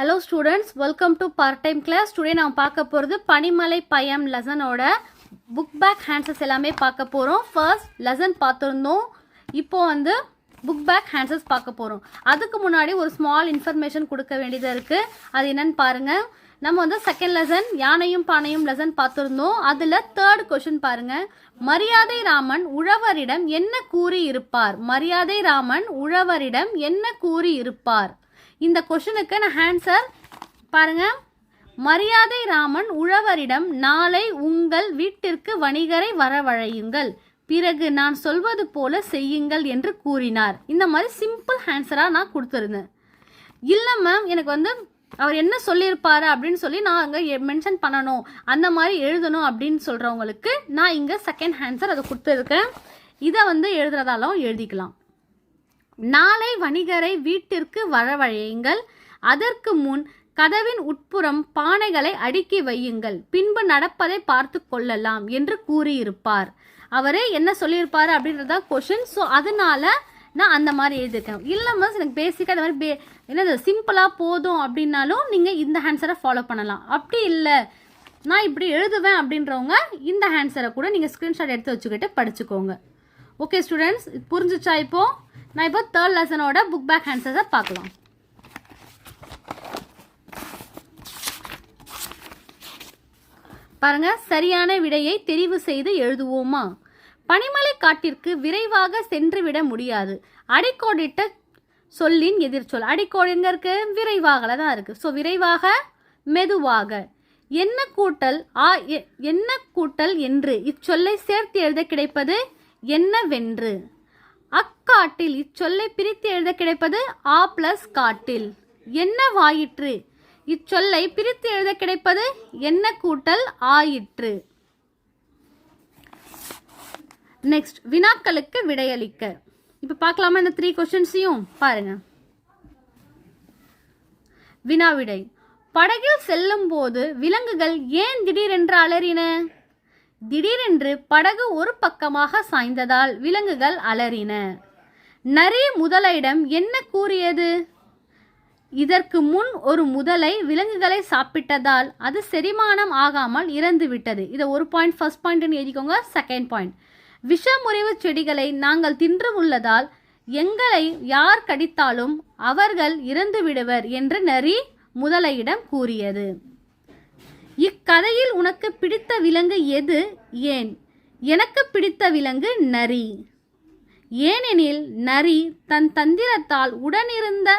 Hello students welcome to part time class today நான் பார்க்க போகிறது பனிமலை பயம் லெசனோட புக் பேக் ஹேண்ட்ஸஸ் எல்லாமே பார்க்க போகிறோம் ஃபர்ஸ்ட் லெசன் பார்த்துருந்தோம். இப்போ வந்து புக் பேக் ஹேண்ட்ஸஸ் பார்க்க போகிறோம் அதுக்கு முன்னாடி ஒரு ஸ்மால் இன்ஃபர்மேஷன் கொடுக்க வேண்டியதாக இருக்குது அது என்னன்னு பாருங்கள் நம்ம வந்து செகண்ட் லெசன் யானையும் பானையும் லெசன் பார்த்துருந்தோம். அதில் தேர்ட் கொஷின் பாருங்க. மரியாதை ராமன் உழவரிடம் என்ன கூறி இருப்பார்? மரியாதை ராமன் உழவரிடம் என்ன கூறி இருப்பார்? இந்த கொஷனுக்கு நான் ஆன்சர் பாருங்க. மரியாதை ராமன் உழவரிடம் நாளை உங்கள் வீட்டிற்கு வணிகரை வரவழையுங்கள். பிறகு நான் சொல்வது போல செய்யுங்கள் என்று கூறினார். இந்த மாதிரி சிம்பிள் ஆன்சராக நான் கொடுத்துருந்தேன். இல்லை மேம் எனக்கு வந்து அவர் என்ன சொல்லியிருப்பாரு அப்படின்னு சொல்லி நான் அங்கே மென்ஷன் பண்ணணும். அந்த மாதிரி எழுதணும் அப்படின்னு சொல்கிறவங்களுக்கு நான் இங்கே செகண்ட் ஆன்சர் அதை கொடுத்துருக்கேன். இதை வந்து எழுதுறதாலும் எழுதிக்கலாம். நாளை வணிகரை வீட்டிற்கு வரவழையுங்கள் அதற்கு முன் கதவின் உட்புறம் பானைகளை அடுக்கி வையுங்கள். பின்பு நடப்பதை பார்த்து கொள்ளலாம் என்று கூறியிருப்பார். அவரே என்ன சொல்லியிருப்பார் அப்படின்றதா கொஷின் ஸோ அதனால நான் அந்த மாதிரி எழுதியிருக்கேன். இல்லை மிஸ் எனக்கு பேசிக்காக அந்த மாதிரி பே என்னது சிம்பிளாக போதும் அப்படின்னாலும் நீங்கள் இந்த ஆன்சரை ஃபாலோ பண்ணலாம். அப்படி இல்லை. நான் இப்படி எழுதுவேன் அப்படின்றவங்க இந்த ஆன்சரை கூட நீங்கள் ஸ்க்ரீன்ஷாட் எடுத்து வச்சுக்கிட்டு படிச்சுக்கோங்க. ஓகே ஸ்டூடெண்ட்ஸ் புரிஞ்சிச்சா இப்போது நான் இப்போ தேர்ட் லெசனோட புக் பேக் ஆன்சர்ஸை பார்க்கலாம். பாருங்க சரியான விடையை தெரிவு செய்து எழுதுவோமா? பனிமலை காட்டிற்கு விரைவாக சென்றுவிட முடியாது. அடிக்கோடிட்ட சொல்லின் எதிர்ச்சொல். அடிக்கோடு இருக்கு? விரைவாகல தான் இருக்கு. ஸோ விரைவாக மெதுவாக. என்ன கூட்டல்? ஆ எ- என்ன கூட்டல் என்று இச்சொல்லை சேர்த்து எழுத கிடைப்பது என்னவென்று? அக்காட்டில் இச்சொல்லை பிரித்து எழுத கிடைப்பது ஆ பிளஸ் காட்டில். என்ன வாயிற்று? இச்சொல்லை பிரித்து எழுத கிடைப்பது என்ன கூட்டல் ஆயிற்று? நெக்ஸ்ட் வினாக்களுக்கு விடையளிக்க. இப்போ பார்க்கலாமா இந்த த்ரீ கொஸ்டின்ஸையும் பாருங்க. வினாவிடை. படகில் செல்லும் போது விலங்குகள் ஏன் திடீரென்று அலறின? திடீரென்று படகு ஒரு பக்கமாக சாய்ந்ததால் விலங்குகள் அலறின. நரி முதலையிடம் என்ன கூறியது? இதற்கு முன் ஒரு முதலை விலங்குகளை சாப்பிட்டதால் அது செரிமானம் ஆகாமல் இறந்து விட்டது இதை ஒரு பாயிண்ட் ஃபர்ஸ்ட் பாயிண்ட் எழுதிக்கோங்க செகண்ட் பாயிண்ட் விஷமுறிவு செடிகளை நாங்கள் தின்று உள்ளதால் எங்களை யார் கடித்தாலும் அவர்கள் இறந்து விடுவர் என்று நரி முதலையிடம் கூறியது. இக்கதையில் உனக்கு பிடித்த விலங்கு எது? ஏன்? எனக்கு பிடித்த விலங்கு நரி. ஏனெனில் நரி தன் தந்திரத்தால் உடனிருந்த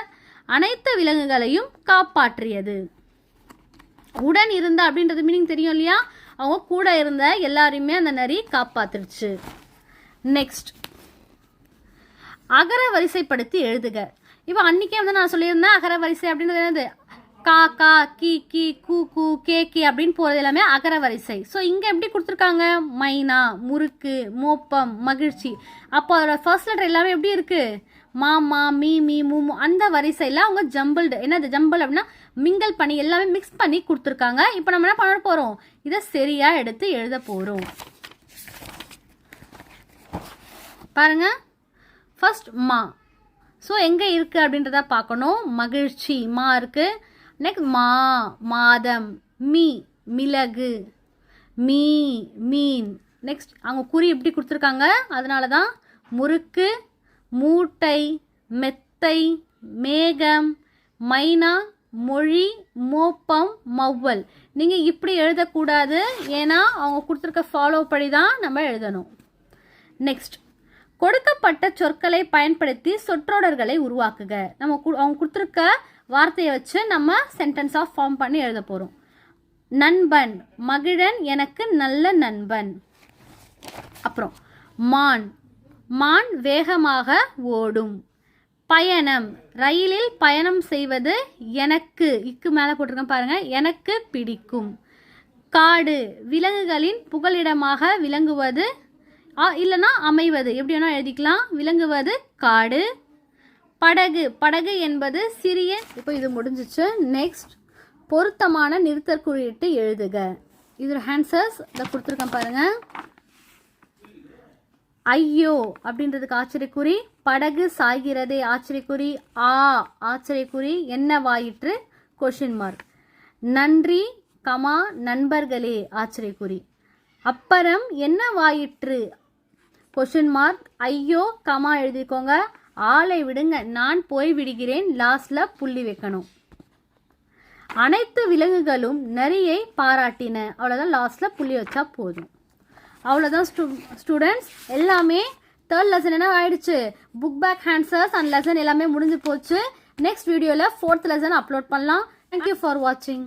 அனைத்து விலங்குகளையும் காப்பாற்றியது. உடன் இருந்த அப்படின்றது மீனிங் தெரியும் இல்லையா? அவங்க கூட இருந்த எல்லாரையுமே அந்த நரி காப்பாத்துருச்சு. நெக்ஸ்ட் அகர வரிசைப்படுத்தி எழுதுக. இப்போ அன்னைக்கே வந்து நான் சொல்லியிருந்தேன் அகர வரிசை அப்படின்றது என்னது? கா கா கி கி கூ கூ கே கி அப்படின்னு போகிறது எல்லாமே அகர வரிசை. ஸோ இங்கே எப்படி கொடுத்துருக்காங்க? மைனா முறுக்கு மோப்பம் மகிழ்ச்சி. அப்போ அதோட ஃபர்ஸ்ட் லெட்டர் எல்லாமே எப்படி இருக்கு? மாமா மீ மீ மூ மூ அந்த வரிசையில் அவங்க ஜம்பிள்டு என்னது ஜம்பிள் அப்படின்னா மிங்கல் பண்ணி எல்லாமே மிக்ஸ் பண்ணி கொடுத்துருக்காங்க. இப்போ நம்ம என்ன பண்ண போகிறோம் இதை சரியாக எடுத்து எழுத போகிறோம் பாருங்க. ஃபஸ்ட் மா. ஸோ எங்கே இருக்குது அப்படின்றத பார்க்கணும். மகிழ்ச்சி மா இருக்குது நெக்ஸ்ட் மா மாதம் மீ மிளகு மீ மீன். நெக்ஸ்ட் அவங்க குறி எப்படி கொடுத்துருக்காங்க? அதனால தான் முறுக்கு மூட்டை மெத்தை மேகம் மைனா மொழி மோப்பம் மவ்வல். நீங்கள் இப்படி எழுதக்கூடாது. ஏன்னா அவங்க கொடுத்துருக்க ஃபாலோ படி தான் நம்ம எழுதணும். நெக்ஸ்ட் கொடுக்கப்பட்ட சொற்களை பயன்படுத்தி சொற்றொடர்களை உருவாக்குக. நம்ம கு- அவங்க கொடுத்துருக்க வார்த்தையை வச்சு நம்ம சென்டென்ஸ் ஆஃப் ஃபார்ம் பண்ணி எழுத போகிறோம் நண்பன் மகிழன் எனக்கு நல்ல நண்பன். அப்புறம் மான். மான் வேகமாக ஓடும். பயணம். ரயிலில் பயணம் செய்வது எனக்கு இக்கு மேலே போட்டிருக்கேன் பாருங்கள் எனக்கு பிடிக்கும். காடு. விலங்குகளின் புகலிடமாக விளங்குவது ஆ, இல்லைன்னா அமைவது. எப்படி வேணால் எழுதிக்கலாம். விளங்குவது காடு. படகு. படகு என்பது சிறிய இப்போ இது முடிஞ்சிச்சு. நெக்ஸ்ட் பொருத்தமான நிறுத்தற்குறியிட்டு எழுதுக. இது ஹேன்சர்ஸ் இதை கொடுத்துருக்கேன் பாருங்கள் ஐயோ அப்படின்றதுக்கு ஆச்சரியக்குறி. படகு சாய்கிறதே ஆச்சரியக்குறி. ஆ ஆச்சரியக்குறி. என்ன வாயிற்று? கொஷின் மார்க் நன்றி கமா நண்பர்களே ஆச்சரியக்குறி. அப்புறம் என்ன வாயிற்று? கொஷின் மார்க் ஐயோ கமா எழுதிக்கோங்க. ஆளை விடுங்க நான் போய் விடுகிறேன் லாஸ்ட்ல புள்ளி வைக்கணும். அனைத்து விலங்குகளும் நரியை பாராட்டின அவ்வளோதான் லாஸ்ட்ல புள்ளி வச்சா போதும். அவ்வளோதான் ஸ்டூ ஸ்டூடெண்ட்ஸ் எல்லாமே தேர்ட் லெசன் என்ன ஆயிடுச்சு? Book back answers and lesson எல்லாமே முடிஞ்சு போச்சு. நெக்ஸ்ட் வீடியோவில் ஃபோர்த் லெசன் அப்லோட் பண்ணலாம். தேங்க்யூ ஃபார் வாட்சிங்